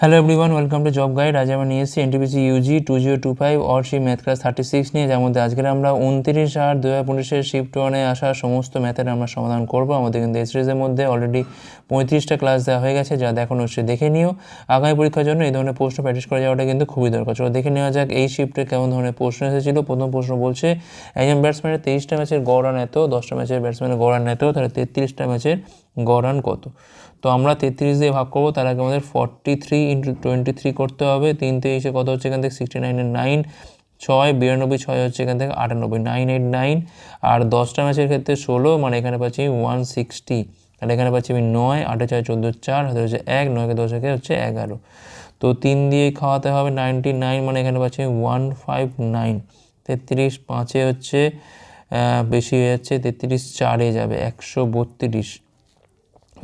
Hello everyone welcome to job guide আজ আমরা নিয়ে এসেছি NTPC UG two zero two five অর্শি math class thirty six নিয়ে, যার মধ্যে আজকের আমরা উনত্রিশ আট দু হাজার পঁচিশের শিফট ওয়ানে আসা সমস্ত ম্যাথের আমরা সমাধান করব। আমাদের কিন্তু এই সিরিজের মধ্যে অলরেডি পঁয়ত্রিশটা ক্লাস দেওয়া হয়ে গেছে, যা দেখানো হচ্ছে দেখে নিও। আগামী পরীক্ষার জন্য এই ধরনের প্রশ্ন প্র্যাকটিস করে যাওয়াটা কিন্তু খুবই দরকার। চলো দেখে নেওয়া যাক এই শিফটে কেমন ধরনের প্রশ্ন এসেছিল। প্রথম প্রশ্ন বলছে, একজন ব্যাটসম্যানের তেইশটা ম্যাচের গড় রান এত দশটা ম্যাচের ব্যাটসম্যানের গড় রান এত, তাহলে তেত্রিশটা ম্যাচের গড় রান কত? তো আমরা তেত্রিশ দিয়ে ভাগ করব, তার আগে আমাদের forty three into twenty three করতে হবে। তিন তেইশে কত হচ্ছে এখান থেকে? সিক্সটি নাইনের নাইন ছয়, বিরানব্বই, ছয় হচ্ছে এখান থেকে আটানব্বই। নাইন এইট নাইন আর দশটা ম্যাচের ক্ষেত্রে ষোলো মানে এখানে পাচ্ছি ওয়ান সিক্সটি তাহলে এখানে পাচ্ছি আমি নয়, আটে ছয়, চোদ্দ, চার, হাতে হচ্ছে এক, নয়কে দশ, একে হচ্ছে এগারো। তো তিন দিয়ে খাওয়াতে হবে নাইনটি নাইন মানে এখানে পাচ্ছি ওয়ান ফাইভ নাইন তেত্রিশ পাঁচে হচ্ছে বেশি হয়ে যাচ্ছে, তেত্রিশ চারে যাবে, একশো বত্রিশ।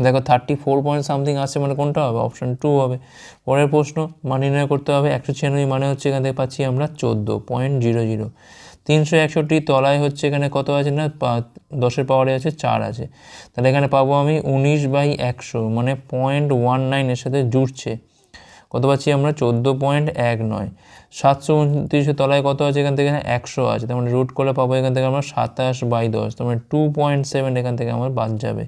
দেখো থার্টি ফোর পয়েন্ট সামথিং আসছে মানে কোনটা হবে? অপশান টু হবে। পরের প্রশ্ন, মান নির্ণয় করতে হবে। একশো ছিয়ানব্বই মানে হচ্ছে এখান থেকে পাচ্ছি আমরা চোদ্দ পয়েন্ট জিরো জিরো তিনশো একষট্টি তলায় হচ্ছে এখানে কত আছে না? দশের পাওয়ারে আছে, চার আছে। তাহলে এখানে পাবো আমি উনিশ বাই একশো মানে পয়েন্ট ওয়ান নাইন এর সাথে জুড়ছে। কত পাচ্ছি আমরা? চোদ্দ পয়েন্ট এক নয়। সাতশো উনত্রিশের তলায় কত আছে? এখান থেকে একশো আছে। তার মানে রুট করে পাবো এখান থেকে আমরা সাতাশ বাই দশ। তার মানে টু পয়েন্ট সেভেন এখান থেকে আমার বাদ যাবে।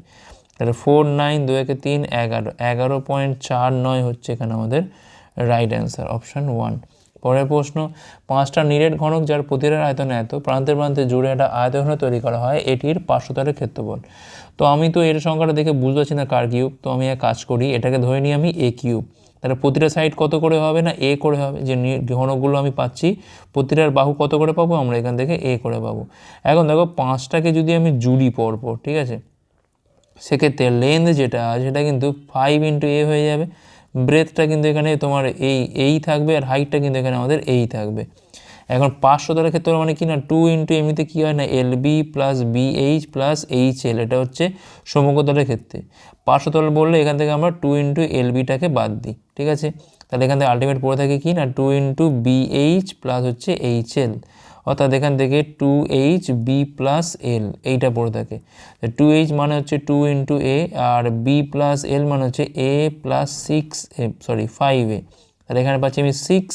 তাহলে ফোর নাইন দু একে তিন এগারো। এগারো পয়েন্ট চার নয় হচ্ছে এখানে আমাদের রাইট অ্যান্সার অপশান ওয়ান পরের প্রশ্ন, পাঁচটা নিরেট ঘনক যার প্রতিটার আয়তন এত প্রান্তে প্রান্তে জুড়ে একটা আয়তন তৈরি করা হয়, এটির পার্শ্বতলের ক্ষেত্রফল। তো আমি তো এর সংখ্যাটা দেখে বুঝতে পারছি না কার কিউব, তো আমি এক কাজ করি, এটাকে ধরে নিই আমি এ কিউব। তাহলে প্রতিটা সাইড কত করে হবে না এ করে হবে? যে ঘনকগুলো আমি পাচ্ছি, প্রতিটার বাহু কত করে পাবো? আমরা এখান থেকে এ করে পাবো। এখন দেখো, পাঁচটাকে যদি আমি জুড়ি পরপর, ঠিক আছে? সেক্ষেত্রে লেন্থ যেটা, সেটা কিন্তু ফাইভ ইন্টু এ হয়ে যাবে। ব্রেথটা কিন্তু এখানে তোমার এই এই থাকবে আর হাইটটা কিন্তু এখানে আমাদের এই থাকবে। এখন পাঁচশো তলের ক্ষেত্রে মানে কি না টু ইন্টু এমনিতে কী হয় না L B plus B H plus H L এটা হচ্ছে সমগ্রতলের ক্ষেত্রে। পাঁচশো তল বললে এখান থেকে আমরা টু ইন্টু এল বিটাকে বাদ দিই, ঠিক আছে? তাহলে এখান থেকে আলটিমেট পড়ে থাকে কি না two into B H plus হচ্ছে এইচ এল অর্থাৎ এখান থেকে two H B plus L এইটা পড়ে থাকে। টু এইচ মানে হচ্ছে two into A R B plus L মানে হচ্ছে A plus six A sorry five A তাহলে এখানে পাচ্ছি আমি সিক্স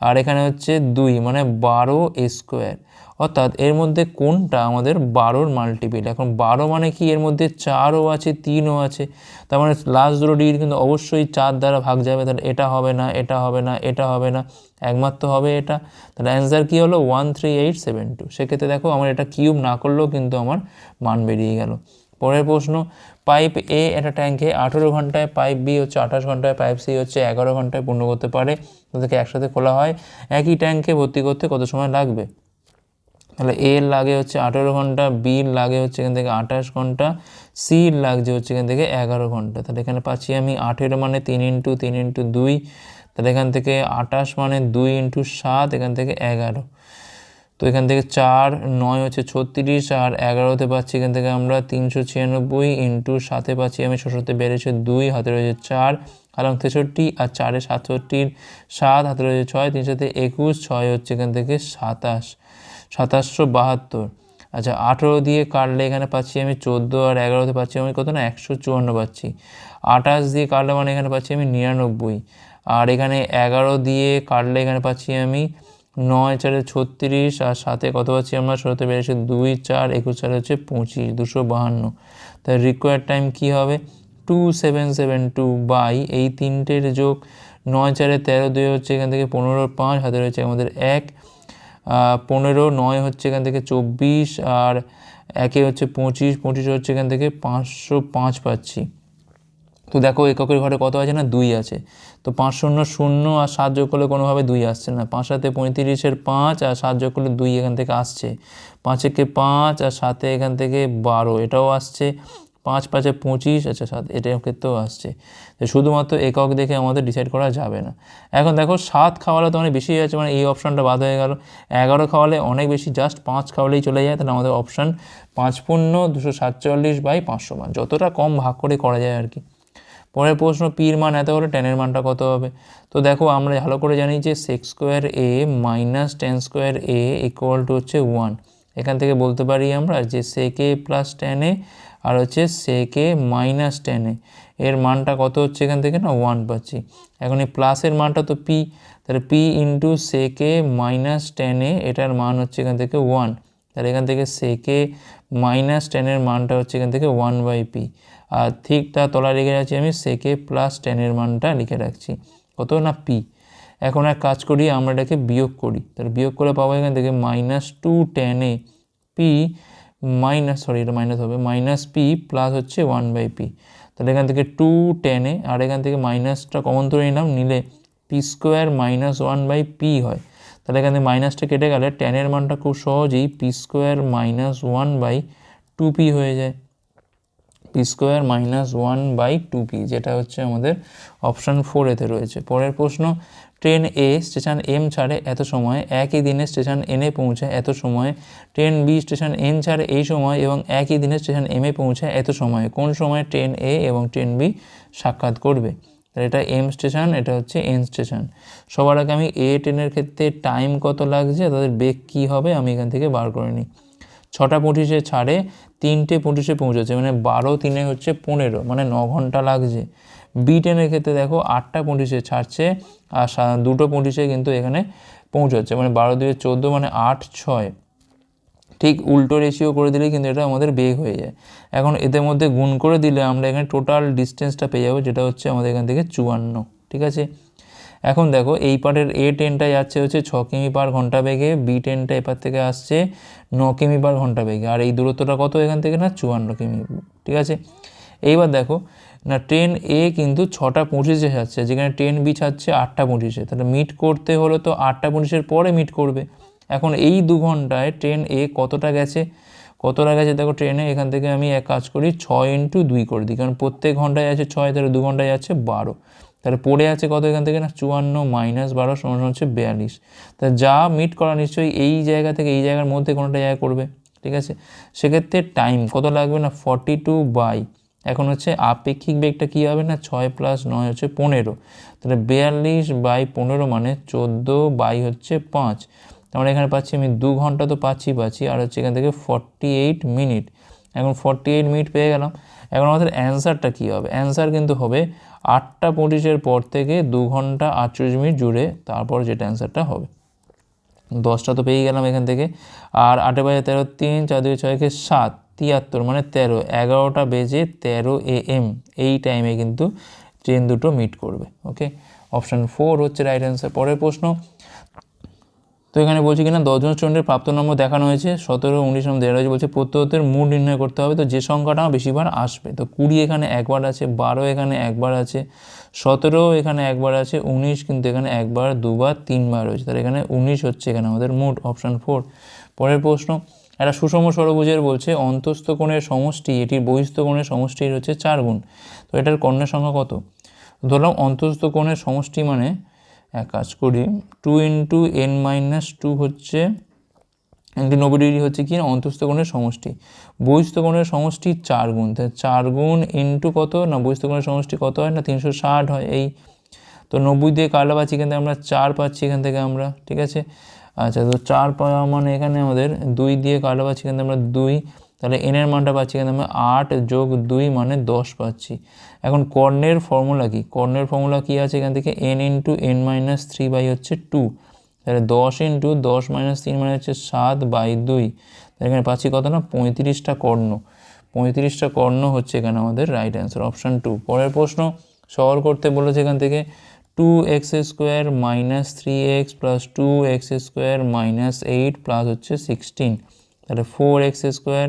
আর এখানে হচ্ছে দুই মানে বারো স্কোয়ার। অর্থাৎ এর মধ্যে কোনটা আমাদের বারোর মাল্টিপিল এখন বারো মানে কি? এর মধ্যে চারও আছে, তিনও আছে। তার মানে লাস্ট দুটো ডিগ্রি কিন্তু অবশ্যই চার দ্বারা ভাগ যাবে। তাহলে এটা হবে না, এটা হবে না, এটা হবে না, একমাত্র হবে এটা। তাহলে অ্যান্সার কী হলো? One three eight seven two সেক্ষেত্রে দেখো আমার এটা কিউব না করলেও কিন্তু আমার মান বেরিয়ে গেল। পরের প্রশ্ন পাইপ এ একটা ট্যাঙ্কে আঠেরো ঘন্টায় পাইপ বি হচ্ছে আঠাশ ঘন্টায় পাইপ সি হচ্ছে এগারো ঘন্টায় পূর্ণ করতে পারে। তাদেরকে একসাথে খোলা হয়। একই ট্যাঙ্কে ভর্তি করতে কত সময় লাগবে? তাহলে এর লাগে হচ্ছে আঠেরো ঘণ্টা বির লাগে হচ্ছে এখান থেকে আঠাশ ঘণ্টা সির লাগছে হচ্ছে এখান থেকে এগারো ঘণ্টা। তাহলে এখানে পাচ্ছি আমি আঠেরো মানে তিন ইন্টু তিন ইন্টু দুই। তাহলে এখান থেকে আঠাশ মানে দুই ইন্টু সাত, এখান থেকে এগারো। তো এখান থেকে চার, নয় হচ্ছে ছত্রিশ, আর এগারোতে পাচ্ছি এখান থেকে আমরা তিনশো ছিয়ানব্বই ইন্টু সাতে পাচ্ছি আমি ছশোতে বেড়েছে দুই, হাতে রয়েছে চার। হালাম তেষট্টি আর চারে সাতষট্টির সাত হাতে রয়েছে ছয় তিনশোতে একুশ, ছয় হচ্ছে এখান থেকে সাতাশ, সাতাশশো বাহাত্তর। আচ্ছা আঠেরো দিয়ে কাটলে এখানে পাচ্ছি আমি চোদ্দ আর এগারোতে পাচ্ছি আমি কত না, একশো চুয়ান্ন পাচ্ছি। আঠাশ দিয়ে কাটলে মানে এখানে পাচ্ছি আমি নিরানব্বই। আর এখানে এগারো দিয়ে কাটলে এখানে পাচ্ছি আমি নয় চারে ছত্রিশ আর সাথে কত পাচ্ছি আমরা, ষোলোতে বেড়েছে দুই চার, একুশ চারে হচ্ছে পঁচিশ, দুশো বাহান্ন। তাই রিকোয়ার্ড টাইম কী হবে? Two seven seven two by এই তিনটের যোগ নয় চারে তেরো দুই হচ্ছে এখান থেকে পনেরো পাঁচ হাতে রয়েছে আমাদের এক পনেরো নয় হচ্ছে এখান থেকে চব্বিশ আর একে হচ্ছে পঁচিশ পঁচিশ হচ্ছে এখান থেকে পাঁচশো পাঁচ পাচ্ছি। তো দেখো এককের ঘরে কত আছে না? দুই আছে। তো পাঁচ শূন্য শূন্য আর সাত যোগ করলে কোনোভাবে দুই আসছে না। পাঁচ সাথে পঁয়ত্রিশের পাঁচ আর সাত যোগ করলে দুই এখান থেকে আসছে। পাঁচ একে পাঁচ আর সাথে এখান থেকে বারো, এটাও আসছে। পাঁচ পাঁচে পঁচিশ আচ্ছা সাত এটার ক্ষেত্রেও আসছে। তো শুধুমাত্র একক দেখে আমাদের ডিসাইড করা যাবে না। এখন দেখো, সাত খাওয়ালে তো অনেক বেশি যাচ্ছে মানে এই অপশানটা বাদ হয়ে গেল। এগারো খাওয়ালে অনেক বেশি জাস্ট পাঁচ খাওয়ালেই চলে যায়, তাহলে আমাদের অপশান পাঁচ পূর্ণ দুশো সাতচল্লিশ বাই পাঁচশো মান, যতটা কম ভাগ করে করা যায় আর কি। পরের প্রশ্ন, পির মান এত হলে টেনের মানটা কত হবে? তো দেখো, আমরা ভালো করে জানি যে sec square A minus tan square A equal to হচ্ছে ওয়ান এখান থেকে বলতে পারি আমরা যে সেকে প্লাস টেন আর হচ্ছে সেকে মাইনাস টেন এর মানটা কত হচ্ছে এখান থেকে না? ওয়ান পাচ্ছি। এখন এই প্লাসের মানটা তো পি তাহলে পি ইন্টু সেকে মাইনাস টেনে এটার মান হচ্ছে এখান থেকে ওয়ান তাহলে এখান থেকে সেকে মাইনাস টেনের মানটা হচ্ছে এখান থেকে ওয়ান বাই পি আর ঠিক তার তলায় লিখে রাখছি আমি সেকে প্লাস টেনের মানটা লিখে রাখছি। কত না পি এখন এক কাজ করি, আমরা এটাকে বিয়োগ করি। তাহলে বিয়োগ করে পাবো এখান থেকে মাইনাস টু টেনে পি মাইনাস, সরি, এটা মাইনাস হবে, মাইনাস পি প্লাস হচ্ছে ওয়ান বাই পি তাহলে এখান থেকে টু টেনে আর এখান থেকে মাইনাসটা কমন ধরে নিলাম, নিলে P square minus one by P হয়। তাহলে এখানে মাইনাসটা কেটে গেলে টেনের মানটা খুব সহজেই P square minus one by two P হয়ে যায়। P square minus one by two P যেটা হচ্ছে আমাদের অপশান ফোর এতে রয়েছে। পরের প্রশ্ন ট্রেন এ স্টেশন এম ছাড়ে এত সময়, একই দিনে স্টেশন এনে পৌঁছায় এত সময়, ট্রেন বি স্টেশন এন ছাড়ে এই সময় এবং একই দিনে স্টেশন এমে পৌঁছায় এত সময়। কোন সময় ট্রেন এ এবং ট্রেন বি সাক্ষাৎ করবে? এটা এম স্টেশন, এটা হচ্ছে এন স্টেশন। সবার আগে আমি এ ট্রেনের ক্ষেত্রে টাইম কত লাগছে, তাদের বেগ কী হবে আমি এখান থেকে বার করে নিই। ছটা পঁচিশে ছাড়ে, তিনটে পঁচিশে পৌঁছেছে মানে বারো তিনে হচ্ছে পনেরো মানে ন ঘণ্টা লাগছে। বি টেনের ক্ষেত্রে দেখো আটটা পঁচিশে ছাড়ছে, আর দুটো পঁচিশে কিন্তু এখানে পৌঁছাচ্ছে মানে বারো দুয়ে চোদ্দ মানে আট ছয়। ঠিক উল্টো রেশিও করে দিলেই কিন্তু এটা আমাদের বেগ হয়ে যায়। এখন এদের মধ্যে গুণ করে দিলে আমরা এখানে টোটাল ডিস্টেন্সটা পেয়ে যাব, যেটা হচ্ছে আমাদের এখান থেকে চুয়ান্ন, ঠিক আছে? এখন দেখো এই পার্টের এ ট্রেনটা যাচ্ছে হচ্ছে ছ কিমি পার ঘণ্টা বেগে বি ট্রেনটা এপার থেকে আসছে ন কিমি পার ঘণ্টা বেগে, আর এই দূরত্বটা কত এখান থেকে না? চুয়ান্ন কিমি, ঠিক আছে? এইবার দেখো না ট্রেন এ কিন্তু ছটা পঁচিশে যাচ্ছে, যেখানে ট্রেন বি ছাড়ছে আটটা পঁচিশে। তাহলে মিট করতে হলে তো আটটা পঁচিশের পরে মিট করবে। এখন এই দু ঘন্টায় ট্রেন এ কতটা গেছে? কতটা গেছে? দেখো ট্রেনে এখান থেকে আমি এক কাজ করি, ছয় ইন্টু দুই করে দিই, কারণ প্রত্যেক ঘন্টায় আছে ছয়, তাহলে দু ঘন্টায় যাচ্ছে বারো। তাহলে পড়ে আছে কত এখান থেকে না? চুয়ান্ন মাইনাস বারো সমান হচ্ছে বিয়াল্লিশ। তা যা মিট করা নিশ্চয়ই এই জায়গা থেকে এই জায়গার মধ্যে কোনোটা জায়গা করবে, ঠিক আছে? সেক্ষেত্রে টাইম কত লাগবে না? ফর্টি টু বাই এখন হচ্ছে আপেক্ষিক বেগটা কী হবে না? ছয় প্লাস নয় হচ্ছে পনেরো। তাহলে বিয়াল্লিশ বাই পনেরো মানে চোদ্দ বাই হচ্ছে পাঁচ। তার এখানে পাচ্ছি আমি দু ঘণ্টা তো পাচ্ছি পাচ্ছি। আর হচ্ছে এখান থেকে ফর্টি এইট মিনিট এখন ফর্টি এইট মিনিট পেয়ে গেলাম। এখন আমাদের অ্যান্সারটা কী হবে? অ্যান্সার কিন্তু হবে আটটা পঁচিশের পর থেকে দু ঘণ্টা আটচল্লিশ মিনিট জুড়ে তারপর যেটা অ্যান্সারটা হবে। দশটা তো পেয়ে গেলাম এখান থেকে। আর আটে বাজে তেরো তিন, চার দুই ছয়কে সাত। তিয়াত্তর মানে তেরো, এগারোটা বেজে তেরো এ এম এই টাইমে কিন্তু ট্রেন দুটো মিট করবে ওকে অপশান ফোর হচ্ছে রাইট অ্যান্সার পরের প্রশ্ন। তো এখানে বলছি কিনা, দশজন স্টুডেন্টের প্রাপ্ত নম্বর দেখানো হয়েছে, সতেরো, উনিশ নম্বর দেওয়া হয়েছে, বলছে প্রত্যেকের মূল নির্ণয় করতে হবে, তো যে সংখ্যাটা বেশিবার আসবে, তো কুড়ি এখানে একবার আছে, বারো এখানে একবার আছে, সতেরো এখানে একবার আছে, উনিশ কিন্তু এখানে একবার, দুবার, তিনবার রয়েছে তাহলে এখানে উনিশ হচ্ছে এখানে আমাদের মোট অপশান ফোর পরের প্রশ্ন একটা সুষম ষড়ভুজের বলছে, অন্তস্থ কোণের সমষ্টি, এটির বহিস্থ কোণের সমষ্টির হচ্ছে চার গুণ। তো এটার কর্ণের সংখ্যা কত? ধরলাম অন্তস্থ কোণের সমষ্টি মানে এক কাজ করি, two into N minus two হচ্ছে নব্বই ডিগ্রি হচ্ছে কি না? অন্তস্থ কোণের সমষ্টি। বহিস্থ কোণের সমষ্টি চার গুণ। তাহলে চার গুণ ইন্টু কত? না, বহিস্থ কোণের সমষ্টি কত হয়? না, তিনশো ষাট হয় এই। তো নব্বই দিয়ে কালা পাচ্ছি এখান থেকে আমরা চার পাচ্ছি, এখান থেকে আমরা, ঠিক আছে? আচ্ছা তো চার পাওয়া মানে এখানে আমাদের দুই দিয়ে কালো পাচ্ছি কিন্তু আমরা দুই, তাহলে এনের মানটা পাচ্ছি কিন্তু আমরা আট যোগ দুই মানে দশ পাচ্ছি। এখন কর্ণের ফর্মুলা কি? কর্ণের ফর্মুলা কি আছে এখান থেকে? N into N minus three by হচ্ছে টু তাহলে দশ ইন্টু দশ মাইনাস তিন মানে হচ্ছে সাত বাই দুই। তাহলে এখানে পাচ্ছি কত না? পঁয়ত্রিশটা কর্ণ। পঁয়ত্রিশটা কর্ণ হচ্ছে এখানে আমাদের রাইট অ্যান্সার অপশান টু পরের প্রশ্ন সলভ করতে বলেছে এখান থেকে two X square minus three X plus two X square minus eight plus হচ্ছে সিক্সটিন তাহলে four X square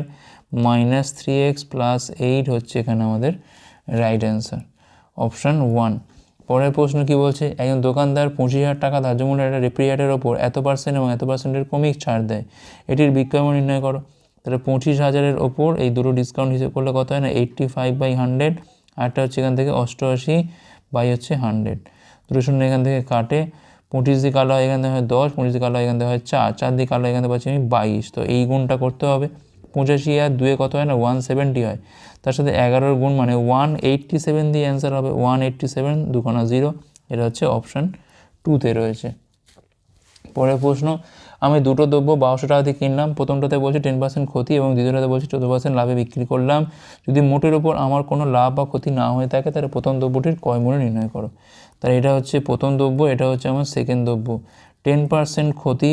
minus three X plus eight হচ্ছে এখানে আমাদের রাইট অ্যান্সার অপশান ওয়ান পরের প্রশ্ন কি বলছে? একজন দোকানদার পঁচিশ হাজার টাকা ধার্য মূল্যের একটা রেফ্রিজারেটের ওপর এত পার্সেন্ট এবং এত পার্সেন্টের কমিক ছাড় দেয়, এটির বিক্রয় নির্ণয় করো। তাহলে পঁচিশ হাজারের ওপর এই দুটো ডিসকাউন্ট হিসেবে করলে কত হয় না? এইট্টি ফাইভ বাই হান্ড্রেড আরটা হচ্ছে এখান থেকে অষ্টআশি বাই হচ্ছে হান্ড্রেড দুটো শূন্য এখান থেকে কাটে। পঁচিশ দিয়ে কালো হয় এখান থেকে হয় দশ, পঁচিশ দিয়ে কালো হয় এখান থেকে হয় চার চার দিয়ে কালো এখান থেকে পাচ্ছি আমি বাইশ। তো এই গুণটা করতে হবে। পঁচাশি আর দুয়ে কত হয় না? ওয়ান সেভেন্টি হয়। তার সাথে এগারোর গুণ মানে ওয়ান এইট্টি সেভেন দিয়ে অ্যান্সার হবে। ওয়ান এইট্টি সেভেন দুখানা জিরো এটা হচ্ছে অপশান টুতে রয়েছে। পরের প্রশ্ন, আমি দুটো দ্রব্য বারোশো টাকা দিয়ে কিনলাম। প্রথমটাতে বলছি টেন পার্সেন্ট ক্ষতি এবং দ্বিতীয়টাতে বলছি চোদ্দ পার্সেন্ট লাভে বিক্রি করলাম। যদি মোটের ওপর আমার কোনো লাভ বা ক্ষতি না হয়ে থাকে, তাহলে প্রথম দ্রব্যটির ক্রয় মূল্য নির্ণয় করো। তাহলে এটা হচ্ছে প্রথম দ্রব্য, এটা হচ্ছে আমার সেকেন্ড দ্রব্য। টেন পার্সেন্ট ক্ষতি,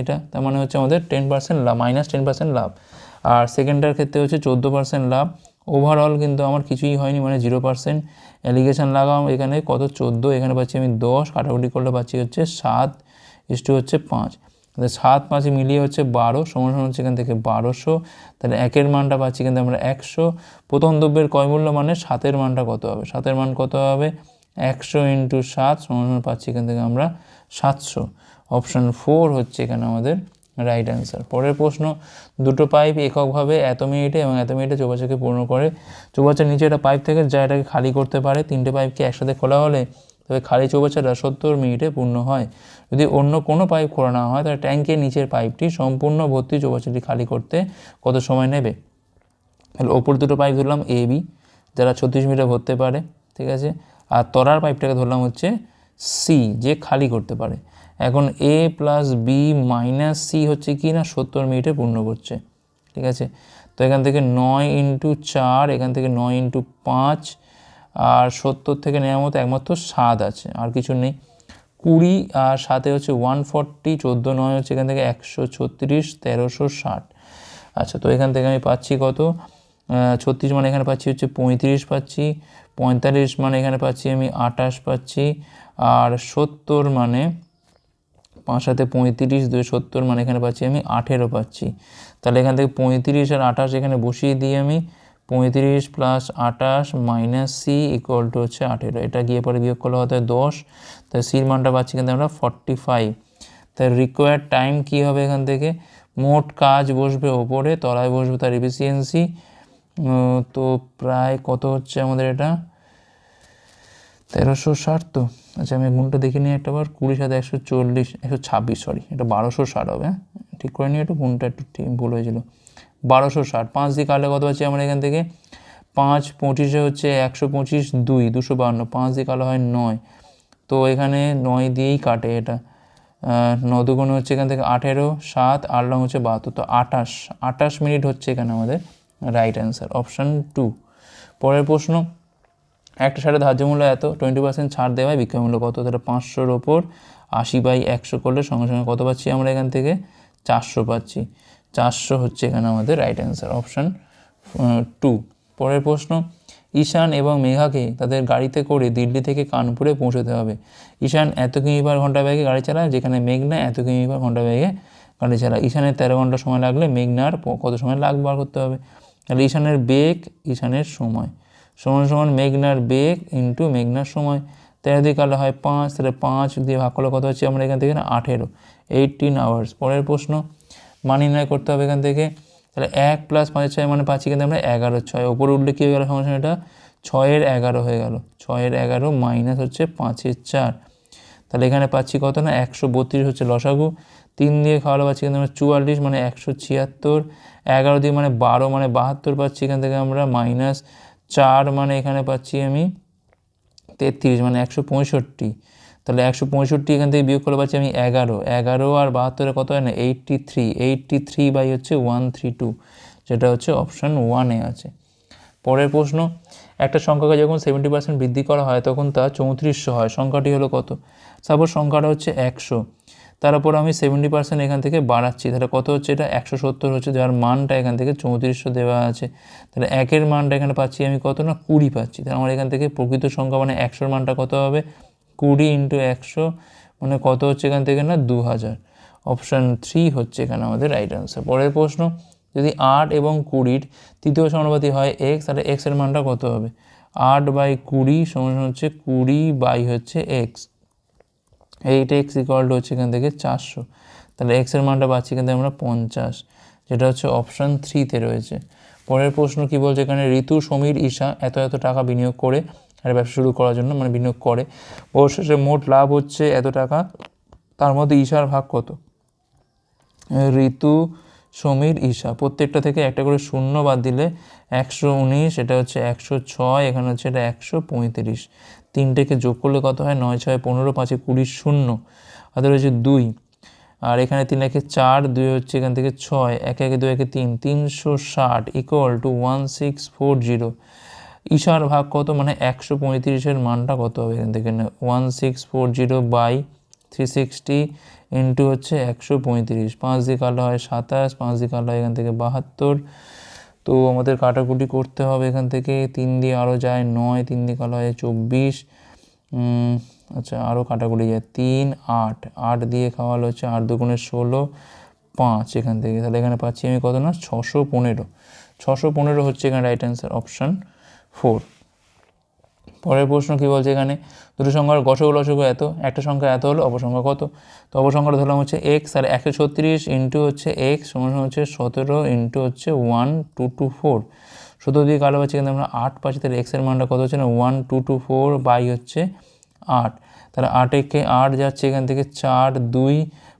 এটা তার মানে হচ্ছে আমাদের টেন পার্সেন্ট লাভ মাইনাস টেন পার্সেন্ট লাভ। আর সেকেন্ডটার ক্ষেত্রে হচ্ছে চোদ্দ পার্সেন্ট লাভ। ওভারঅল কিন্তু আমার কিছুই হয়নি মানে জিরো পার্সেন্ট অ্যালিগেশন লাগাম এখানে কত? চোদ্দ, এখানে পাচ্ছি আমি দশ, কাটাকুটি করলে পাচ্ছি হচ্ছে সাত ইস্টু হচ্ছে পাঁচ। তাহলে সাত পাঁচে মিলিয়ে হচ্ছে বারো, সমান সমান হচ্ছে এখান থেকে বারোশো। তাহলে একের মানটা পাচ্ছি কিন্তু আমরা একশো। প্রথম দ্রব্যের কয় মূল্য মানে সাতের মানটা কত হবে? সাতের মান কত হবে? একশো ইন্টু সাত সমান পাচ্ছি এখান থেকে আমরা সাতশো। অপশান ফোর হচ্ছে এখানে আমাদের রাইট অ্যান্সার পরের প্রশ্ন, দুটো পাইপ এককভাবে এত মিনিটে এবং এত মিনিটে চৌবাচ্চাকে পূর্ণ করে। চৌবাচ্চার নিচে একটা পাইপ থেকে যা এটাকে খালি করতে পারে, তিনটে পাইপকে একসাথে খোলা হলে? তবে খালি চৌবাচ্চাটা সত্তর মিনিটে পূর্ণ হয়। যদি অন্য কোনো পাইপ খোলা না হয়, তাহলে ট্যাঙ্কের নিচের পাইপটি সম্পূর্ণ ভর্তি চৌবাচ্চাটি খালি করতে কত সময় নেবে? তাহলে ওপর দুটো পাইপ ধরলাম এ বি যারা ছত্রিশ মিনিটে ভরতে পারে, ঠিক আছে? আর তরার পাইপটাকে ধরলাম হচ্ছে সি যে খালি করতে পারে। এখন A plus B minus C হচ্ছে কি না? সত্তর মিনিটে পূর্ণ করছে। ঠিক আছে? তো এখান থেকে নয় ইন্টু চার, এখান থেকে নয় ইন্টু পাঁচ, আর সত্তর থেকে নেওয়ার মতো একমাত্র স্বাদ আছে, আর কিছু নেই। কুড়ি আর সাথে হচ্ছে ওয়ান ফর্টি চোদ্দ নয় হচ্ছে এখান থেকে একশো ছত্রিশ, তেরোশো ষাট। আচ্ছা তো এখান থেকে আমি পাচ্ছি কত? ছত্রিশ মানে এখানে পাচ্ছি হচ্ছে পঁয়ত্রিশ পাচ্ছি পঁয়তাল্লিশ মানে এখানে পাচ্ছি আমি আটাশ পাচ্ছি, আর সত্তর মানে পাঁচ সাথে পঁয়ত্রিশ, দুই সত্তর মানে এখানে পাচ্ছি আমি আঠেরো পাচ্ছি। তাহলে এখান থেকে পঁয়ত্রিশ আর আঠাশ এখানে বসিয়ে দিই আমি, পঁয়ত্রিশ প্লাস আঠাশ মাইনাস সি ইকুয়াল টু হচ্ছে আঠেরো। এটা গিয়ে পরে বিয়োগ করলে হতে দশ তাই সির মানটা পাচ্ছি কিন্তু আমরা ফর্টি ফাইভ তাই রিকোয়ার্ড টাইম কী হবে এখান থেকে? মোট কাজ বসবে ওপরে, তলায় বসবে তার এফিসিয়েন্সি তো প্রায় কত হচ্ছে আমাদের এটা? তেরোশো ষাট তো। আচ্ছা আমি গুণটা দেখে নিই একটা বার কুড়ি সাথে একশো চল্লিশ, একশো ছাব্বিশ সরি এটা বারোশো ষাট হবে হ্যাঁ? ঠিক করে নিই একটু, গুণটা একটু ঠিক ভুল হয়েছিল। বারোশো ষাট, পাঁচ দিয়ে কাটলে কত পাচ্ছি আমরা এখান থেকে? পাঁচ পঁচিশে হচ্ছে একশো পঁচিশ, দুই, দুশো বাহান্ন পাঁচ দিয়ে কালো হয় নয়। তো এখানে নয় দিয়েই কাটে এটা। ন দুগুণ হচ্ছে এখান থেকে আঠেরো, সাত আট রং হচ্ছে বাহাত্তর, তো আটাশ আটাশ মিনিট হচ্ছে এখানে আমাদের। রাইট অ্যান্সার অপশান টু পরের প্রশ্ন, একটা শার্টের ধার্য মূল্য এত? টোয়েন্টি পার্সেন্ট ছাড় দেওয়ায় বিক্রয় মূল্য কত? তাহলে পাঁচশোর ওপর আশি বাই একশো করলে সঙ্গে সঙ্গে কত পাচ্ছি আমরা এখান থেকে? চারশো পাচ্ছি। চারশো হচ্ছে এখানে আমাদের রাইট অ্যান্সার অপশান টু পরের প্রশ্ন, ঈশান এবং মেঘাকে তাদের গাড়িতে করে দিল্লি থেকে কানপুরে পৌঁছতে হবে। ঈশান এত কিমি পার ঘণ্টা ব্যাগে গাড়ি চালায়, যেখানে মেঘনা এত কিমি পার ঘণ্টা ব্যাগে গাড়ি চালায়। ঈশানের তেরো ঘণ্টা সময় লাগলে মেঘনার কত সময় লাগ বার করতে হবে? তাহলে ঈশানের বেগ ঈশানের সময়। সমান সমান মেঘনার বেগ ইন্টু মেঘনার সময়। তেরো দিয়ে কালো হয় পাঁচ, তাহলে পাঁচ দিয়ে ভাগ করলে কত হচ্ছে? আমরা এখান থেকে না আঠেরো। এইটিন আওয়ার্স পরের প্রশ্ন, মান নির্ণয় করতে হবে এখান থেকে। তাহলে এক প্লাস পাঁচের ছয় মানে পাচ্ছি কিন্তু আমরা এগারো ছয়। ওপরে উঠলে কী হয়ে গেলো সমস্যা এটা? ছয়ের এগারো হয়ে গেল। ছয়ের এগারো মাইনাস হচ্ছে পাঁচের চার। তাহলে এখানে পাচ্ছি কত না? একশো বত্রিশ হচ্ছে লসাগু। তিন দিয়ে খাওয়ালে পাচ্ছি কিন্তু আমরা চুয়াল্লিশ মানে একশো ছিয়াত্তর। এগারো দিয়ে মানে বারো মানে বাহাত্তর পাচ্ছি এখান থেকে আমরা মাইনাস চার মানে এখানে পাচ্ছি আমি তেত্রিশ মানে একশো পঁয়ষট্টি। তাহলে একশো পঁয়ষট্টি এখান থেকে বিয়োগ করে পাচ্ছি আমি এগারো। এগারো আর বাহাত্তরে কত হয় না? Eighty three eighty three by হচ্ছে ওয়ান থ্রি টু যেটা হচ্ছে অপশান ওয়ানে আছে। পরের প্রশ্ন, একটা সংখ্যাকে যখন সেভেন্টি পার্সেন্ট বৃদ্ধি করা হয়, তখন তা চৌত্রিশশো হয়। সংখ্যাটি হলো কত? সাপোজ সংখ্যাটা হচ্ছে একশো। তার উপর আমি সেভেন্টি পার্সেন্ট এখান থেকে বাড়াচ্ছি। তাহলে কত হচ্ছে এটা? একশো সত্তর হচ্ছে। যার মানটা এখান থেকে চৌত্রিশশো দেওয়া আছে। তাহলে একের মানটা এখানে পাচ্ছি আমি কত না? কুড়ি পাচ্ছি। তাহলে আমার এখান থেকে প্রকৃত সংখ্যা মানে একশোর মানটা কত হবে? কুড়ি ইন্টু একশো মানে কত হচ্ছে এখান থেকে না? দু হাজার অপশান থ্রি হচ্ছে এখানে আমাদের রাইট আনসার পরের প্রশ্ন, যদি আট এবং কুড়ির তৃতীয় সমানুপাতি হয় এক্স তাহলে এক্সের মানটা কত হবে? আট বাই কুড়ি সমান হচ্ছে কুড়ি বাই হচ্ছে এক্স এইট এক্স ইকুয়াল হচ্ছে এখান থেকে চারশো। তাহলে এক্সের মানটা পাচ্ছি কিন্তু আমরা পঞ্চাশ। যেটা হচ্ছে অপশান থ্রিতে রয়েছে। পরের প্রশ্ন কি বলছে? এখানে ঋতু, সমীর, ঈশা এত এত টাকা বিনিয়োগ করে আর ব্যবসা শুরু করার জন্য মানে বিনিয়োগ করে। অবশেষে মোট লাভ হচ্ছে এত টাকা, তার মধ্যে ঈশার ভাগ কত? ঋতু সমীর ঈশা। প্রত্যেকটা থেকে একটা করে শূন্য বাদ দিলে একশো উনিশ, এটা হচ্ছে একশো ছয়, এখানে হচ্ছে এটা একশো পঁয়ত্রিশ। তিনটেকে যোগ করলে কত হয়? নয় ছয় পনেরো, পাঁচে কুড়ি শূন্য। অর্থাৎ রয়েছে দুই। আর এখানে তিন একে চার, দুই হচ্ছে এখান থেকে ছয়। এক একে দুই একে তিন, তিনশো ষাট equal to one six four zero ঈশার ভাগ কত? মানে একশো পঁয়ত্রিশের মানটা কত হবে এখান থেকে? One six four zero by three sixty into হচ্ছে একশো পঁয়ত্রিশ। পাঁচ দিয়ে কালো হয় সাতাশ, পাঁচ দিয়ে কালো হয় এখান থেকে বাহাত্তর। তো আমাদের কাটাকুটি করতে হবে এখান থেকে। তিন দিয়ে আরও যায় নয়, তিন দিয়ে কালো হয় চব্বিশ। আচ্ছা আরও কাটাকুটি যায় তিন, আট। আট দিয়ে খাওয়ালো হচ্ছে আট দুগুণে ষোলো, পাঁচ এখান থেকে। তাহলে এখানে পাচ্ছি আমি কত না? ছশো পনেরো। ছশো পনেরো হচ্ছে এখানে রাইট অ্যান্সার অপশান ফোর পরের প্রশ্ন কী বলছে এখানে? দুটো সংখ্যার গসক লসক এত, একটা সংখ্যা এত হলো অপসংখ্যা কত? তো অপসংখ্যাটা ধরলাম হচ্ছে এক্স আর একশো ছত্রিশ ইন্টু হচ্ছে এক্স সমান হচ্ছে সতেরো ইন্টু হচ্ছে ওয়ান টু টু ফোর সতেরো দিয়ে কালো পাচ্ছি কিন্তু আমরা আট পাচ্ছি, তাহলে এক্সের মানটা কত হচ্ছে না? One two two four by হচ্ছে আট। তাহলে আট একে আট যাচ্ছে এখান থেকে চার, দুই,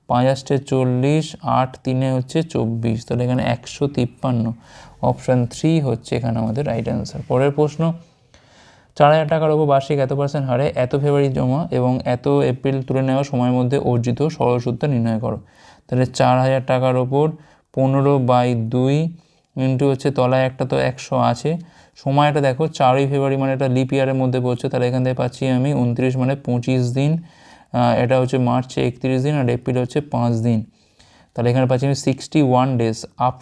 পাঁচ আষ্টে চল্লিশ, আট তিনে হচ্ছে চব্বিশ। তাহলে এখানে একশো তিপ্পান্ন। অপশান থ্রি হচ্ছে এখানে আমাদের রাইট অ্যান্সার পরের প্রশ্ন চার হাজার টাকার ওপর বার্ষিক এত পার্সেন্ট হারে, এত ফেব্রুয়ারি জমা এবং এত এপ্রিল তুলে নেওয়া সময়ের মধ্যে অর্জিত সরল নির্ণয় করো। তাহলে চার হাজার টাকার ওপর পনেরো বাই দুই ইন্টু হচ্ছে তলায় একটা তো একশো আছে। সময়টা দেখো, চারই ফেব্রুয়ারি মানে এটা লিপ ইয়ারের মধ্যে পড়ছে, তাহলে এখান থেকে পাচ্ছি আমি উনত্রিশ মানে পঁচিশ দিন এটা হচ্ছে মার্চে একত্রিশ দিন আর এপ্রিল হচ্ছে পাঁচ দিন। তাহলে এখানে পাচ্ছি আমি sixty one days up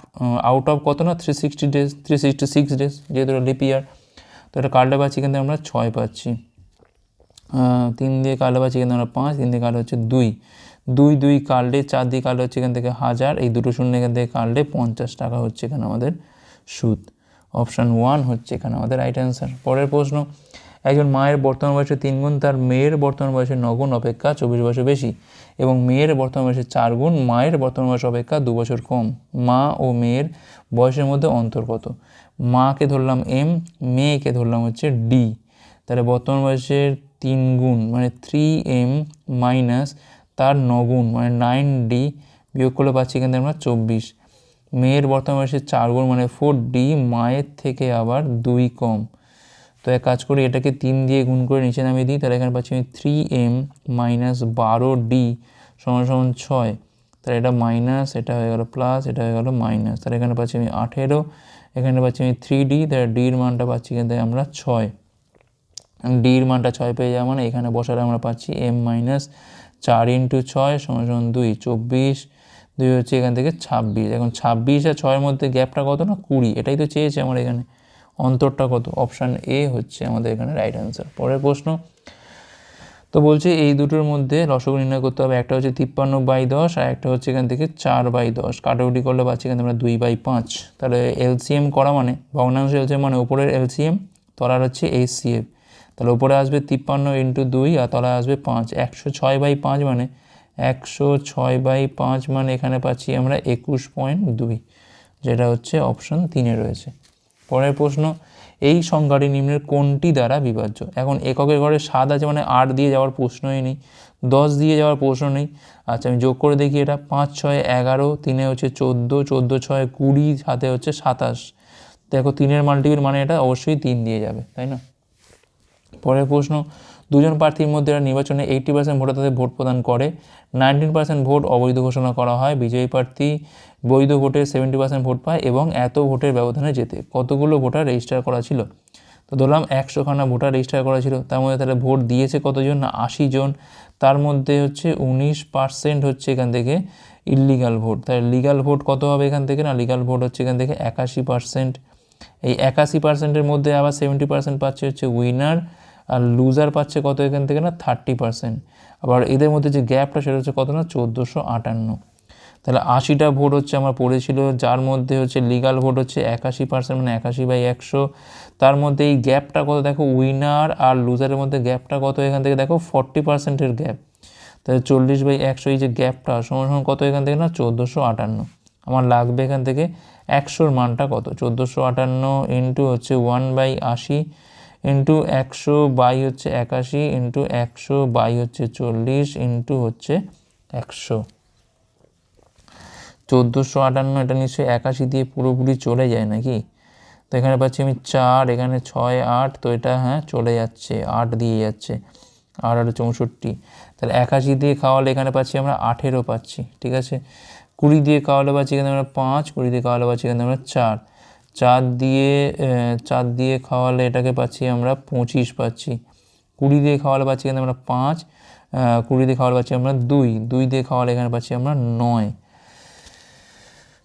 out of কত না? Three sixty days three sixty six days যেহেতু লিপ ইয়ার তো এটা কার্ডটা পাচ্ছি কিন্তু আমরা ছয় পাচ্ছি। তিন দিয়ে কালো পাচ্ছি কিন্তু আমরা পাঁচ, তিন দিয়ে কালো হচ্ছে দুই। দুই দুই কালডে, চার দিয়ে কালো হচ্ছে এখান থেকে হাজার, এই দুটো শূন্য এখান থেকে কালডে পঞ্চাশ টাকা হচ্ছে এখানে আমাদের সুদ। অপশান ওয়ান হচ্ছে এখানে আমাদের রাইট অ্যান্সার পরের প্রশ্ন, একজন মায়ের বর্তমান বয়সে তিন গুণ, তার মেয়ের বর্তমান বয়সে নগুণ অপেক্ষা চব্বিশ বছর বেশি এবং মেয়ের বর্তমান বয়সে চার গুণ, মায়ের বর্তমান বয়স অপেক্ষা দু বছর কম। মা ও মেয়ের বয়সের মধ্যে অন্তর কত মাকে ধরলাম এম, মেয়েকে ধরলাম হচ্ছে ডি। তাহলে বর্তমান বয়সের তিন গুণ মানে থ্রি এম মাইনাস তার নগুণ মানে নাইন ডি বিয়োগ করলে পাচ্ছি থেকে আমরা চব্বিশ। মেয়ের বর্তমান বয়সে চার গুণ মানে ফোর ডি, মায়ের থেকে আবার দুই কম। তো এক কাজ করি, এটাকে তিন দিয়ে গুণ করে নিচে নামিয়ে দিই, তাহলে এখানে পাচ্ছি আমি থ্রি এম মাইনাস বারো ডি সমান সমান ছয়। তাহলে এটা মাইনাস, এটা হয়ে গেল প্লাস, এটা হয়ে গেল মাইনাস। তাহলে এখানে পাচ্ছি আমি আঠেরো। এখানে পাচ্ছি আমি থ্রি ডি তাহলে ডির মানটা পাচ্ছি কিন্তু আমরা ছয়। ডির মানটা ছয় পেয়ে যাওয়া মানে এখানে বসালে আমরা পাচ্ছি এম মাইনাস চার ইন্টু ছয় সমান সমান দুই, চব্বিশ। দুই হচ্ছে এখান থেকে ছাব্বিশ। এখন ছাব্বিশ আর ছয়ের মধ্যে গ্যাপটা কত না? কুড়ি। এটাই তো চেয়েছে আমার এখানে। অন্তরটা কত? অপশান এ হচ্ছে আমাদের এখানে রাইট অ্যান্সার পরের প্রশ্ন তো বলছে এই দুটোর মধ্যে লসগু নির্ণয় করতে হবে। একটা হচ্ছে তিপ্পান্ন বাই দশ আর একটা হচ্ছে এখান থেকে চার বাই দশ। কাটাকুটি করলে পাচ্ছি এখান থেকে আমরা দুই বাই পাঁচ। তাহলে এলসিএম করা মানে ভগ্নাংশ এলসিএম মানে উপরের এলসিএম, তলার হচ্ছে এইচসিএফ। তাহলে উপরে আসবে তিপ্পান্ন ইন্টু দুই আর তলায় আসবে পাঁচ। একশো ছয় বাই পাঁচ মানে একশো ছয় বাই পাঁচ মানে এখানে পাচ্ছি আমরা একুশ পয়েন্ট দুই, যেটা হচ্ছে অপশন তিনে রয়েছে। পরের প্রশ্ন এই সংখ্যাটি নিম্নের কোনটি দ্বারা বিভাজ্য? এখন এককের ঘরে সাত আছে মানে আট দিয়ে যাওয়ার প্রশ্নই নেই, দশ দিয়ে যাওয়ার প্রশ্ন নেই। আচ্ছা আমি যোগ করে দেখি এটা, পাঁচ, ছয়, এগারো, তিনে হচ্ছে চোদ্দ চোদ্দ, ছয়, কুড়ি সাথে হচ্ছে সাতাশ। দেখো, তিনের মাল্টিপিল মানে এটা অবশ্যই তিন দিয়ে যাবে, তাই না? পরের প্রশ্ন দুজন প্রার্থীর মধ্যে নির্বাচনে এইটি পার্সেন্ট ভোটার তাদের ভোট প্রদান করে নাইনটিন পার্সেন্ট ভোট অবৈধ ঘোষণা করা হয়, বিজয়ী প্রার্থী বৈধ ভোটে সেভেন্টি পার্সেন্ট ভোট পায় এবং এত ভোটের ব্যবধানে যেতে কতগুলো ভোটার রেজিস্টার করা ছিল? তো ধরলাম একশোখানা ভোটার রেজিস্টার করা ছিল, তার মধ্যে তাহলে ভোট দিয়েছে কতজন? না আশি জন তার মধ্যে হচ্ছে উনিশ পার্সেন্ট হচ্ছে এখান থেকে ইলিগাল ভোট তাহলে লিগাল ভোট কত হবে এখান থেকে? না লিগাল ভোট হচ্ছে এখান থেকে একাশি পার্সেন্ট এই একাশি পার্সেন্টের মধ্যে আবার সেভেন্টি পার্সেন্ট পাচ্ছে হচ্ছে উইনার আর লুজার পাচ্ছে কত এখান থেকে না? থার্টি পার্সেন্ট আবার এদের মধ্যে যে গ্যাপটা সেটা হচ্ছে কত না? চোদ্দোশো আটান্ন। তাহলে আশিটা ভোট হচ্ছে আমার পড়েছিল, যার মধ্যে হচ্ছে লিগাল ভোট হচ্ছে একাশি পার্সেন্ট মানে একাশি বাই একশো। তার মধ্যে এই গ্যাপটা কত? দেখো উইনার আর লুজারের মধ্যে গ্যাপটা কত? এখান থেকে দেখো ফর্টি পার্সেন্টের গ্যাপ তাহলে চল্লিশ বাই একশো, এই যে গ্যাপটা সমান সমান কত এখান থেকে না? চোদ্দোশো আটান্ন। আমার লাগবে এখান থেকে একশোর মানটা কত? চোদ্দোশো আটান্ন ইন্টু হচ্ছে ওয়ান বাই আশি। ইন্টু একশো বাই হচ্ছে একাশি, ইন্টু একশো বাই হচ্ছে চল্লিশ, ইন্টু হচ্ছে একশো। চোদ্দোশো আটান্ন, এটা নিশ্চয়ই একাশি দিয়ে পুরোপুরি চলে যায় নাকি? তো এখানে পাচ্ছি আমি চার, এখানে ছয়, আট, তো এটা হ্যাঁ চলে যাচ্ছে, আট দিয়ে যাচ্ছে আর আট চৌষট্টি। তাহলে একাশি দিয়ে খাওয়ালে এখানে পাচ্ছি আমরা আঠেরো পাচ্ছি, ঠিক আছে? কুড়ি দিয়ে খাওয়ালে পাচ্ছি এখানে আমরা পাঁচ, কুড়ি দিয়ে খাওয়ালে পাচ্ছি এখানে আমরা চার। চার দিয়ে চার দিয়ে খাওয়ালে এটাকে পাচ্ছি আমরা পঁচিশ পাচ্ছি। কুড়ি দিয়ে খাওয়ালে পাচ্ছি এখানে আমরা পাঁচ কুড়ি দিয়ে খাওয়ালে পাচ্ছি আমরা দুই দুই দিয়ে খাওয়ালে এখানে পাচ্ছি আমরা নয়।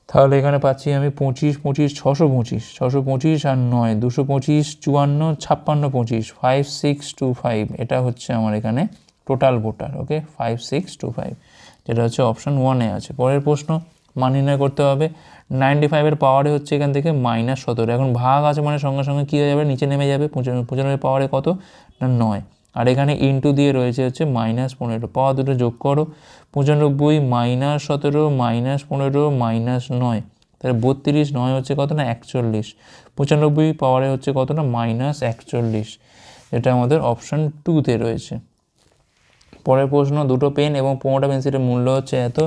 তাহলে এখানে পাচ্ছি আমি পঁচিশ পঁচিশ, ছশো পঁচিশ ছশো পঁচিশ আর নয়, দুশো পঁচিশ, চুয়ান্ন, ছাপ্পান্ন পঁচিশ ফাইভ সিক্স টু ফাইভ এটা হচ্ছে আমার এখানে total voter okay five six two five যেটা হচ্ছে অপশান ওয়ানে আছে। পরের প্রশ্ন, মান নির্ণয় করতে হবে। নাইনটি ফাইভের পাওয়ারে হচ্ছে এখান থেকে মাইনাস সতেরো। এখন ভাগ আছে মানে সঙ্গে সঙ্গে কী হয়ে যাবে? নিচে নেমে যাবে। পঁচানব্বই পাওয়ারে কত? না, নয়। আর এখানে ইনটু দিয়ে রয়েছে হচ্ছে মাইনাস পনেরো। পাওয়ার দুটো যোগ করো। পঁচানব্বই মাইনাস সতেরো, মাইনাস পনেরো, মাইনাস নয়। তাহলে বত্রিশ, নয় হচ্ছে কত না? একচল্লিশ। পঁচানব্বই পাওয়ারে হচ্ছে কত না? মাইনাস একচল্লিশ। এটা আমাদের অপশান টুতে রয়েছে। পরের প্রশ্ন, দুটো পেন এবং পনেরোটা পেন্সিলের মূল্য হচ্ছে এত।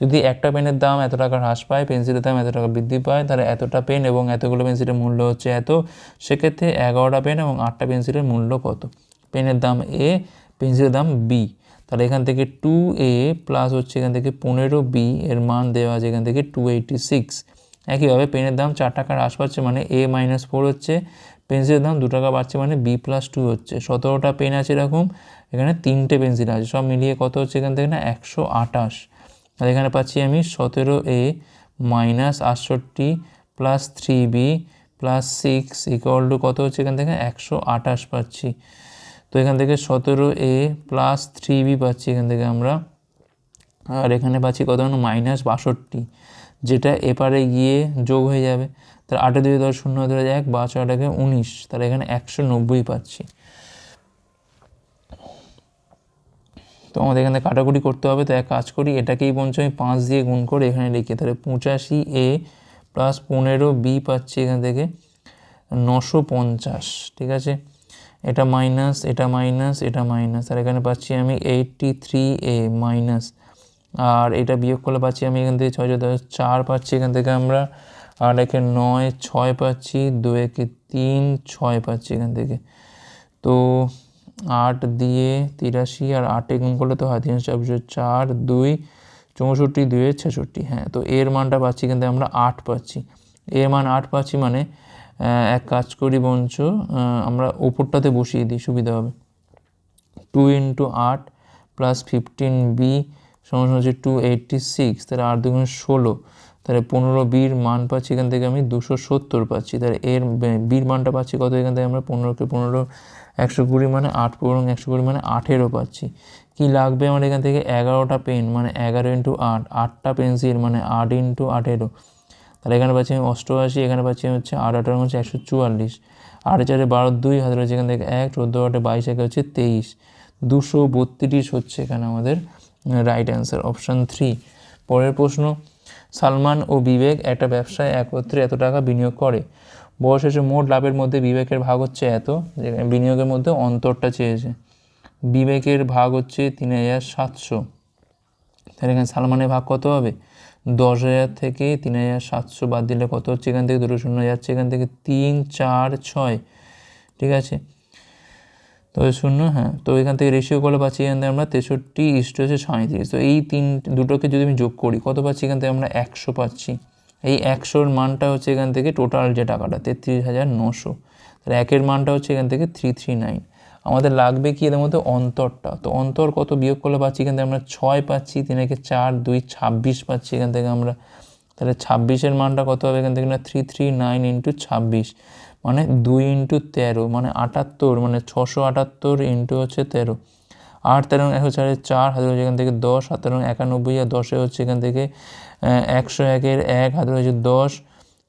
যদি একটা পেনের দাম এত টাকা হ্রাস পায় পেন্সিলের দাম এত টাকা বৃদ্ধি পায়, তাহলে এতটা পেন এবং এতগুলো পেন্সিলের মূল্য হচ্ছে এত। সেক্ষেত্রে এগারোটা পেন এবং আটটা পেন্সিলের মূল্য কত? পেনের দাম এ পেন্সিলের দাম বি তাহলে এখান থেকে টু এ প্লাস হচ্ছে এখান থেকে পনেরো বি এর মান দেওয়া আছে এখান থেকে টু এইটি সিক্স একইভাবে পেনের দাম চার টাকা হ্রাস পাচ্ছে মানে এ মাইনাস ফোর হচ্ছে। পেন্সিলের দাম দু টাকা বাড়ছে মানে বি প্লাস টু হচ্ছে। সতেরোটা পেন আছে এরকম। এখানে তিনটে পেন্সিল আছে, সব মিলিয়ে কত হচ্ছে এখান থেকে না? একশো আঠাশ। আর এখানে পাচ্ছি আমি সতেরো এ মাইনাস আটষট্টি plus three B plus six equal to কত হচ্ছে এখান থেকে? একশো আঠাশ পাচ্ছি। তো এখান থেকে সতেরো এ প্লাস থ্রি বি পাচ্ছি এখান থেকে আমরা। আর এখানে পাচ্ছি কত? মাইনাস বাষট্টি। যেটা এপারে গিয়ে যোগ হয়ে যাবে। তার আটে দুই দশ, শূন্য ধরে এক, বা ছটাকে উনিশ। তাহলে এখানে একশো নব্বই পাচ্ছি। তো আমাদের এখানে কাটাকুটি করতে হবে, তো এক কাজ করি, এটাকেই বলছি আমি পাঁচ দিয়ে গুণ করে এখানে লিখি। তাহলে পঁচাশি এ প্লাস পনেরো বি পাচ্ছি এখান থেকে নশো পঞ্চাশ, ঠিক আছে? এটা মাইনাস এটা মাইনাস এটা মাইনাস আর এখানে পাচ্ছি আমি এইটটি থ্রি এ মাইনাস আর এটা বিয়োগ করলে পাচ্ছি আমি এখান থেকে ছয় ছয় দশ চার পাচ্ছি এখান থেকে আমরা, আর একে নয়, ছয় পাচ্ছি, দু একে তিন, ছয় পাচ্ছি এখান থেকে। তো আট দিয়ে তিরাশি আর আটে গুণ করলে তো হয় তিনশো চব্বিশ চার, দুই, চৌষট্টি, দুয়ে ছেষট্টি। হ্যাঁ তো এর মানটা পাচ্ছি কিন্তু আমরা আট পাচ্ছি। এর মান আট পাচ্ছি মানে এক কাজ করি বঞ্চ আমরা ওপরটাতে বসিয়ে দিই, সুবিধা হবে। টু ইন্টু আট প্লাস ফিফটিন বি সমান হচ্ছে টু এইটটি সিক্স, তাহলে আট দুগুণ ষোলো। তাহলে পনেরো বির মান পাচ্ছি এখান থেকে আমি দুশো সত্তর পাচ্ছি। তাহলে এর বির মানটা পাচ্ছি কত? এখান থেকে আমরা পনেরোকে পনেরো একশো কুড়ি মানে আট পনেরো একশো কুড়ি মানে আঠেরো পাচ্ছি। কি লাগবে আমার এখান থেকে? এগারোটা পেন মানে এগারো ইন্টু আট। আটটা পেন্সিল মানে আট ইন্টু আঠেরো। তাহলে এখানে পাচ্ছি আমি অষ্টআশি, এখানে পাচ্ছি হচ্ছে আট, আঠারো, হচ্ছে একশো চুয়াল্লিশ। আট চারে বারো, দুই, হাজার হচ্ছে এখান থেকে এক, চোদ্দ আটে বাইশ, একে হচ্ছে তেইশ। দুশো বত্রিশ হচ্ছে এখানে আমাদের রাইট অ্যান্সার অপশান থ্রি পরের প্রশ্ন, সালমান ও বিবেক একটা ব্যবসায় একত্রে এত টাকা বিনিয়োগ করে? বয়স মোট লাভের মধ্যে বিবেকের ভাগ হচ্ছে এত বিনিয়োগের মধ্যে অন্তরটা চেয়েছে। বিবেকের ভাগ হচ্ছে তিন হাজার সাতশো। তাহলে এখানে সালমানের ভাগ কত হবে? দশ হাজার থেকে তিন হাজার সাতশো বাদ দিলে কত হচ্ছে? এখান থেকে দুটো শূন্য যাচ্ছে, এখান থেকে তিন চার ছয়। ঠিক আছে? তো শূন্য হ্যাঁ। তো এখান থেকে রেশিও করলে পাচ্ছি? এখান থেকে আমরা তেষট্টি ইস্ট হচ্ছে সাঁত্রিশ তো এই তিন, দুটোকে যদি আমি যোগ করি, কত পাচ্ছি? এখান থেকে আমরা একশো পাচ্ছি। এই একশোর মানটা হচ্ছে এখান থেকে টোটাল যে টাকাটা, তেত্রিশ হাজার নশো। তাহলে একের মানটা হচ্ছে এখান থেকে থ্রি থ্রি নাইন আমাদের লাগবে কি এদের মধ্যে অন্তরটা? তো অন্তর কত বিয়োগ করলে পাচ্ছি এখান থেকে আমরা ছয় পাচ্ছি, তিন একে চার, দুই, ছাব্বিশ পাচ্ছি এখান থেকে আমরা। তাহলে ছাব্বিশের মানটা কত হবে এখান থেকে না? থ্রি থ্রি নাইন ইন্টু ছাব্বিশ। মানে দুই ইন্টু তেরো মানে আটাত্তর মানে ছশো আটাত্তর ইন্টু হচ্ছে তেরো। আট তেরো একশো চারের চার হাজার হচ্ছে এখান থেকে দশ হাতের একানব্বই, আর দশে হচ্ছে এখান থেকে একশো একের এক হাজার হচ্ছে দশ,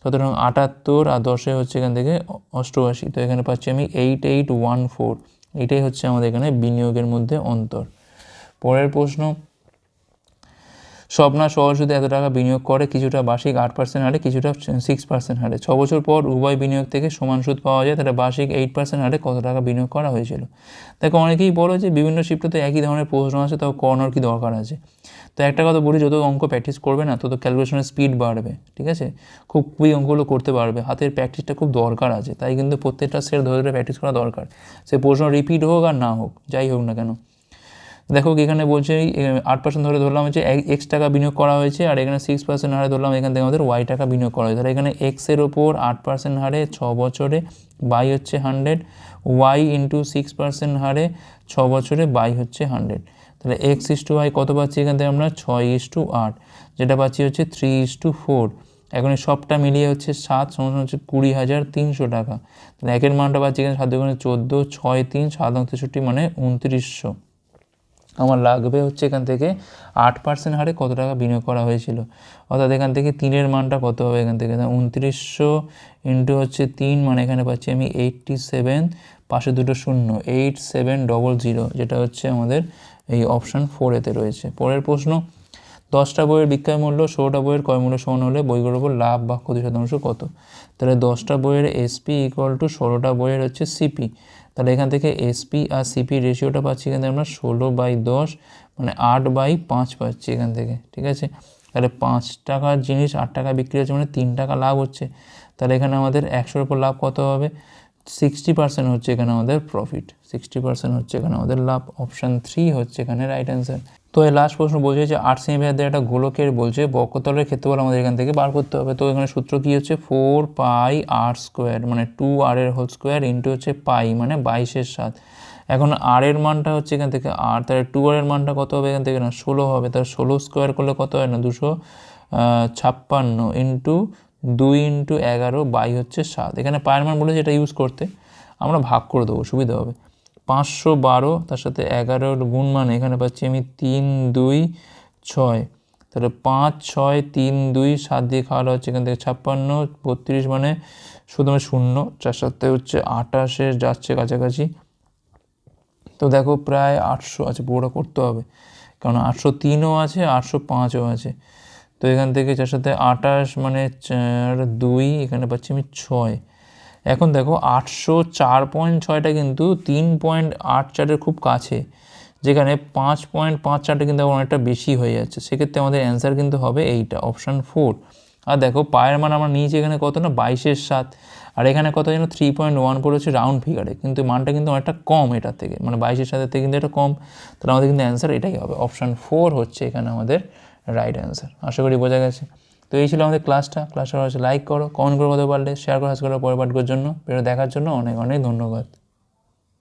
সতেরো আটাত্তর, আর দশে হচ্ছে এখান থেকে অষ্টআশি। তো এখানে পাচ্ছি আমি এইট এইট ওয়ান ফোর এটাই হচ্ছে আমাদের এখানে বিনিয়োগের মধ্যে অন্তর। পরের প্রশ্ন স্বপ্না সহজ সুদে এত টাকা বিনিয়োগ করে, কিছুটা বার্ষিক আট পার্সেন্ট হারে, কিছুটা সিক্স পার্সেন্ট হারে। ছ বছর পর উভয় বিনিয়োগ থেকে সমান সুদ পাওয়া যায়, তাহলে বার্ষিক এইট পার্সেন্ট হারে কত টাকা বিনিয়োগ করা হয়েছিল? দেখো, অনেকেই বলো যে বিভিন্ন শিফটে একই ধরনের প্রশ্ন আছে তাও করানোর কি দরকার আছে? তো একটা কথা বলি, যত অঙ্ক প্র্যাকটিস করবে না, তত ক্যালকুলেশনের স্পিড বাড়বে, ঠিক আছে? খুব খুবই অঙ্কগুলো করতে পারবে, হাতের প্র্যাকটিসটা খুব দরকার আছে, তাই কিন্তু প্রত্যেকটা সেট ধরে ধরে প্র্যাকটিস করা দরকার। সে প্রশ্ন রিপিট হোক আর না হোক, যাই হোক না কেন। দেখো এখানে বলছে আট পার্সেন্ট ধরে ধরলাম হচ্ছে এক্স টাকা বিনিয়োগ করা হয়েছে, আর এখানে সিক্স পার্সেন্ট হারে ধরলাম এখান থেকে আমাদের ওয়াই টাকা বিনিয়োগ করা হয়েছে। তাহলে এখানে এক্সের ওপর আট পার্সেন্ট হারে ছ বছরে বাই হচ্ছে hundred Y into six percent হারে ছ বছরে বাই হচ্ছে হান্ড্রেড তাহলে এক্স ইস টু ওয়াই কত পাচ্ছি এখান থেকে আমরা? ছয় ইস টু আট, যেটা পাচ্ছি হচ্ছে থ্রি ইস টু ফোর এখন সবটা মিলিয়ে হচ্ছে সাত সমান হচ্ছে কুড়ি হাজার তিনশো টাকা। তাহলে একের মানটা পাচ্ছি এখানে সাত দুগুণে চোদ্দ, ছয় তিন, সাত তেষট্টি মানে উনত্রিশশো। আমার লাগবে হচ্ছে এখান থেকে আট পার্সেন্ট হারে কত টাকা বিনিয়োগ করা হয়েছিল। অর্থাৎ এখান থেকে তিনের মানটা কত হবে এখান থেকে? উনত্রিশশো ইন্টু হচ্ছে তিন মানে এখানে পাচ্ছি আমি এইটটি সেভেন পাশে দুটো শূন্য এইট সেভেন ডবল জিরো যেটা হচ্ছে আমাদের এই অপশান ফোরেতে রয়েছে। পরের প্রশ্ন, দশটা বইয়ের বিক্রয় মূল্য ষোলোটা বইয়ের ক্রয় মূল্য সমান হলে বইগুলোর উপর লাভ বা ক্ষতি শতাংশ কত? তাহলে দশটা বইয়ের এসপি ইকুয়াল টু ষোলোটা বইয়ের হচ্ছে সিপি তাহলে এখান থেকে এসপি আর সিপি রেশিওটা পাচ্ছি এখান থেকে আমরা ষোলো বাই দশ মানে আট বাই পাঁচ পাচ্ছি এখান থেকে, ঠিক আছে? তাহলে পাঁচ টাকার জিনিস, আট টাকা বিক্রি হচ্ছে মানে তিন টাকা লাভ হচ্ছে। তাহলে এখানে আমাদের একশোর উপর লাভ কত হবে? সিক্সটি পার্সেন্ট হচ্ছে এখানে আমাদের প্রফিট সিক্সটি পার্সেন্ট হচ্ছে এখানে আমাদের লাভ অপশান থ্রি হচ্ছে এখানে রাইট অ্যান্সার তো এই লাস্ট প্রশ্ন বলছে যে আট সেমি ভ্যাদের একটা গোলকের বলছে বক্ষতলের ক্ষেত্রফল আমাদের এখান থেকে বার করতে হবে। তো এখানে সূত্র কী হচ্ছে? ফোর পাই আর স্কোয়ার মানে টু আর এর হোল স্কোয়ার ইন্টু হচ্ছে পাই মানে বাইশের সাত। এখন আর এর মানটা হচ্ছে এখান থেকে আর তাহলে টু আর এর মানটা কত হবে এখান থেকে না? ষোলো হবে, তাহলে ষোলো স্কোয়ার করলে কত হয় না? দুশো ছাপ্পান্ন ইন্টু দুই ইন্টু এগারো বাই হচ্ছে সাত। এখানে পায়ের মান বলেছে এটা ইউজ করতে। আমরা ভাগ করে দেবো, সুবিধা হবে। পাঁচশো বারো, তার সাথে এগারোর গুণ মানে এখানে পাচ্ছি আমি তিন, দুই, ছয়। তাহলে পাঁচ, ছয়, তিন, দুই, সাত দিয়ে খাওয়া হচ্ছে এখান থেকে ছাপ্পান্ন, বত্রিশ মানে শুধুমাত্র শূন্য চার সাথে হচ্ছে আটাশে যাচ্ছে কাছাকাছি। তো দেখো প্রায় আটশো আছে পুরোটা করতে হবে। কারণ আটশো তিনও আছে, আটশো পাঁচও আছে। তো এখান থেকে যার সাথে আটাশ মানে চার দুই, এখানে পাচ্ছি আমি ছয়। এখন দেখো আটশো চার পয়েন্ট ছয়টা কিন্তু তিন পয়েন্ট আট চারের খুব কাছে, যেখানে পাঁচ পয়েন্ট পাঁচ চারটা কিন্তু অনেকটা বেশি হয়ে যাচ্ছে। সেক্ষেত্রে আমাদের অ্যান্সার কিন্তু হবে এইটা অপশান ফোর আর দেখো পায়ের মান আমরা নিয়েছি এখানে কত না? বাইশের সাত। আর এখানে কত যেন? থ্রি পয়েন্ট ওয়ান পড়েছে রাউন্ড ফিগারে কিন্তু মানটা কিন্তু অনেকটা কম এটার থেকে মানে বাইশের সাথে থেকে কিন্তু এটা কম। তাহলে আমাদের কিন্তু অ্যান্সার এটাই হবে। অপশান ফোর হচ্ছে এখানে আমাদের রাইট অ্যান্সার আশা করি বোঝা গেছে। তো এই ছিল আমাদের ক্লাসটা ক্লাসটা হচ্ছে লাইক করো কমেন্ট করো পারলে শেয়ার করো করো পরে পাঠকের জন্য। ভিডিও দেখার জন্য অনেক অনেক ধন্যবাদ।